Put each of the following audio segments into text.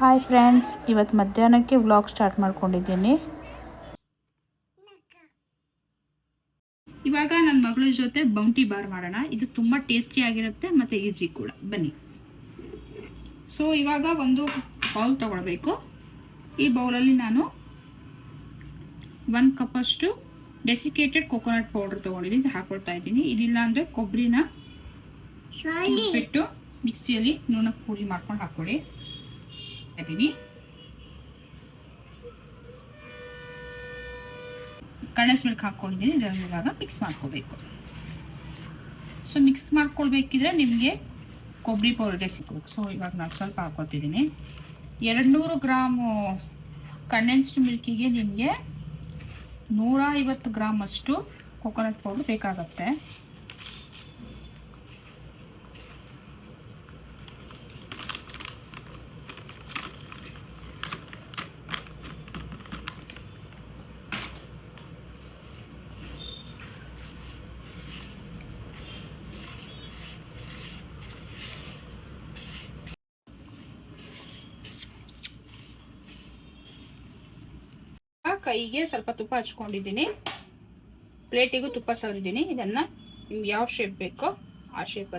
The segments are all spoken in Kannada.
ಹಾಯ್ ಫ್ರೆಂಡ್ಸ್ ಇವತ್ತು ಮಧ್ಯಾಹ್ನಕ್ಕೆ ವ್ಲಾಗ್ ಸ್ಟಾರ್ಟ್ ಮಾಡ್ಕೊಂಡಿದ್ದೀನಿ. ಇವಾಗ ನನ್ನ ಮಗಳ ಜೊತೆ ಬೌಂಟಿ ಬಾರ್ ಮಾಡೋಣ. ಇದು ತುಂಬ ಟೇಸ್ಟಿ ಆಗಿರುತ್ತೆ ಮತ್ತು ಈಸಿ ಕೂಡ. ಬನ್ನಿ. ಸೊ ಇವಾಗ ಒಂದು ಬೌಲ್ ತಗೊಳ್ಬೇಕು. ಈ ಬೌಲಲ್ಲಿ ನಾನು ಒಂದು ಕಪ್ಪಷ್ಟು ಡೆಸಿಕೇಟೆಡ್ ಕೊಕೊನಟ್ ಪೌಡರ್ ತೊಗೊಂಡಿದ್ದೀನಿ. ಇದು ಹಾಕೊಳ್ತಾ ಇದ್ದೀನಿ. ಇದಿಲ್ಲ ಅಂದರೆ ಕೊಬ್ಬರಿನ ಬಿಟ್ಟು ಮಿಕ್ಸಿಯಲ್ಲಿ ನುಣಕ್ಕೆ ಪುಡಿ ಮಾಡ್ಕೊಂಡು ಹಾಕ್ಕೊಳ್ಳಿ. ಇದ್ದೀನಿ ಕಣಸ್ ಮಿಲ್ಕ್ ಹಾಕ್ಕೊಂಡಿದ್ದೀನಿ, ಇದನ್ನು ಇವಾಗ ಮಿಕ್ಸ್ ಮಾಡ್ಕೋಬೇಕು. ಸೊ ಮಿಕ್ಸ್ ಮಾಡ್ಕೊಳ್ಬೇಕಿದ್ರೆ ನಿಮಗೆ ಕೊಬ್ಬರಿ ಪೌಡರ್ ಸಿಗ್ಬೇಕು. ಸೊ ಇವಾಗ ನಾನು ಸ್ವಲ್ಪ ಹಾಕ್ಕೊತಿದ್ದೀನಿ ಎರಡು ನೂರು ಗ್ರಾಮು ಕಂಡೆನ್ಸ್ಡ್ ಮಿಲ್ಕಿಗೆ ನಿಮಗೆ ನೂರ ಐವತ್ತು ಗ್ರಾಮಷ್ಟು ಕೊಕೊನಟ್ ಪೌಡರ್ ಬೇಕಾಗತ್ತೆ. ಕೈಗೆ ಸ್ವಲ್ಪ ತುಪ್ಪ ಹಚ್ಕೊಂಡಿದ್ದೀನಿ. ಪ್ಲೇಟಿಗೂ ತುಪ್ಪ ಸವರಿದ್ದೀನಿ. ಇದನ್ನ ನಿಮ್ಗೆ ಯಾವ ಶೇಪ್ ಬೇಕೋ ಆ ಶೇಪ್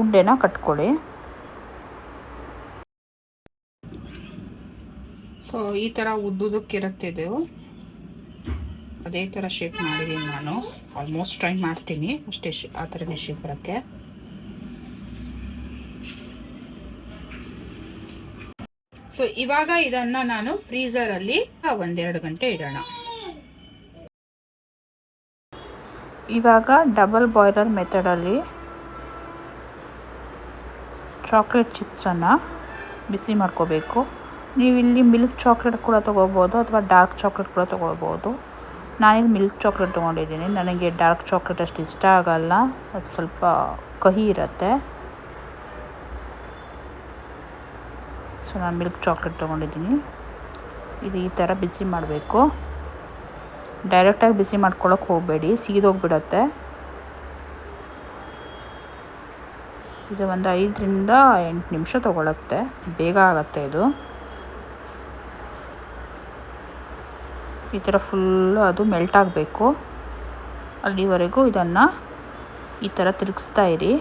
ಉಂಡೆನ ಕಟ್ಕೊಳ್ಳಿ. ಸೊ ಈ ಥರ ಉದ್ದುದಕ್ಕಿರುತ್ತೆ ಇದು. ಅದೇ ಥರ ಶೇಪ್ ಮಾಡಿದ್ದೀನಿ ನಾನು. ಆಲ್ಮೋಸ್ಟ್ ಟ್ರೈ ಮಾಡ್ತೀನಿ. ಅಷ್ಟೇ ಆ ಥರನೇ ಶೇಪ್ ಬರೋಕ್ಕೆ. ಸೊ ಇವಾಗ ಇದನ್ನ ನಾನು ಫ್ರೀಸರಲ್ಲಿ ಒಂದೆರಡು ಗಂಟೆ ಇಡೋಣ. ಇವಾಗ ಡಬಲ್ ಬಾಯ್ಲರ್ ಮೆಥಡಲ್ಲಿ ಚಾಕ್ಲೇಟ್ ಚಿಪ್ಸನ್ನು ಬಿಸಿ ಮಾಡ್ಕೋಬೇಕು. ನೀವು ಇಲ್ಲಿ ಮಿಲ್ಕ್ ಚಾಕ್ಲೇಟ್ ಕೂಡ ತೊಗೋಬೋದು ಅಥವಾ ಡಾರ್ಕ್ ಚಾಕ್ಲೇಟ್ ಕೂಡ ತೊಗೊಳ್ಬೋದು ನಾನಿಲ್ಲಿ ಮಿಲ್ಕ್ ಚಾಕ್ಲೇಟ್ ತೊಗೊಂಡಿದ್ದೀನಿ. ನನಗೆ ಡಾರ್ಕ್ ಚಾಕ್ಲೇಟ್ ಅಷ್ಟು ಇಷ್ಟ ಆಗಲ್ಲ. ಅದು ಸ್ವಲ್ಪ ಕಹಿ ಇರುತ್ತೆ. ಸೊ ನಾನು ಮಿಲ್ಕ್ ಚಾಕ್ಲೇಟ್ ತೊಗೊಂಡಿದ್ದೀನಿ. ಇದು ಈ ಥರ ಬಿಸಿ ಮಾಡಬೇಕು. ಡೈರೆಕ್ಟಾಗಿ ಬಿಸಿ ಮಾಡ್ಕೊಳ್ಳೋಕೆ ಹೋಗಬೇಡಿ, ಸೀದೋಗ್ಬಿಡತ್ತೆ. ಇದು ಒಂದು ಐದರಿಂದ ಎಂಟು ನಿಮಿಷ ತೊಗೊಳತ್ತೆ. ಬೇಗ ಆಗುತ್ತೆ ಇದು. ಈ ಥರ ಫುಲ್ಲು ಅದು ಮೆಲ್ಟ್ ಆಗಬೇಕು. ಅಲ್ಲಿವರೆಗೂ ಇದನ್ನು ಈ ಥರ ತಿರುಗಿಸ್ತಾ ಇರಿ.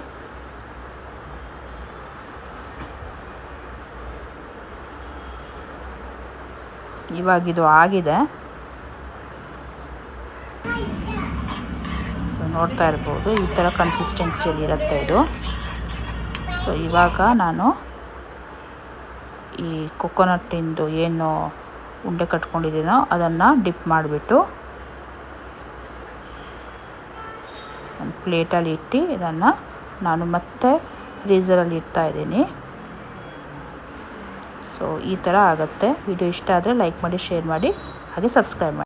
ಇವಾಗಿದು ಆಗಿದೆ. ನೋಡ್ತಾ ಇರ್ಬೋದು, ಈ ಥರ ಕನ್ಸಿಸ್ಟೆನ್ಸಿಯಲ್ಲಿ ಇರುತ್ತೆ ಇದು. ಸೊ ಇವಾಗ ನಾನು ಈ ಕೊಕೊನಟ್ಟಿಂದು ಏನು ಉಂಡೆ ಕಟ್ಕೊಂಡಿದ್ದೀನೋ ಅದನ್ನು ಡಿಪ್ ಮಾಡಿಬಿಟ್ಟು ಒಂದು ಪ್ಲೇಟಲ್ಲಿ ಇಟ್ಟು ಇದನ್ನು ನಾನು ಮತ್ತೆ ಫ್ರೀಝರಲ್ಲಿ ಇಡ್ತಾ ಇದ್ದೀನಿ. ಸೊ ಈ ಥರ ಆಗುತ್ತೆ. ವಿಡಿಯೋ ಇಷ್ಟ ಆದರೆ ಲೈಕ್ ಮಾಡಿ ಶೇರ್ ಮಾಡಿ ಹಾಗೆ ಸಬ್ಸ್ಕ್ರೈಬ್ ಮಾಡಿ.